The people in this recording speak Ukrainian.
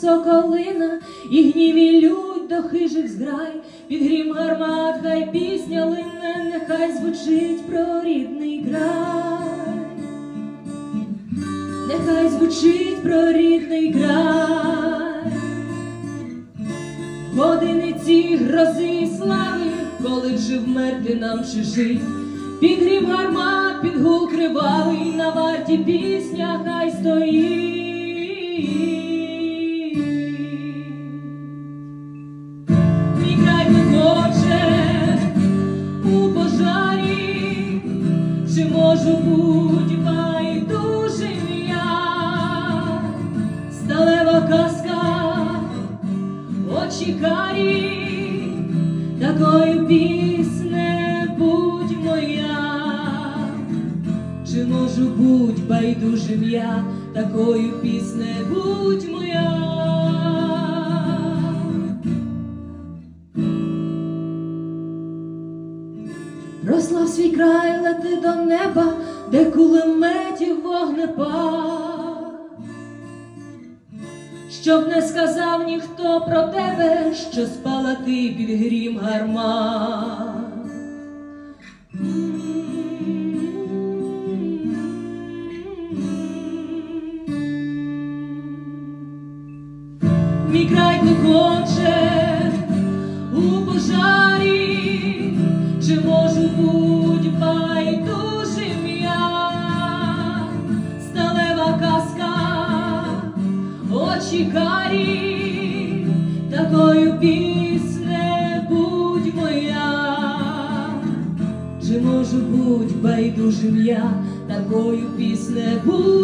Соколина і гніві лють до хижих зграй, під грім гармат, хай пісня лине, нехай звучить про рідний край, нехай звучить про рідний край, години ці грози і слави, коли чи вмерти нам чи жить, під грім гармат, під гул кривавий, на варті пісня хай стоїть. Сталева казка, очі карі, такою пісне будь моя, чи можу буть байдужим я, такою пісне будь моя. Рослав свій край, лети до неба, де кулеметів вогнепад. Щоб не сказав ніхто про тебе, що спала ти під грім гармат. Мій край не хоче у пожарі, чи можу буть очі карі, такою пісне будь моя, чи можу будь байдужим я, такою пісне будь.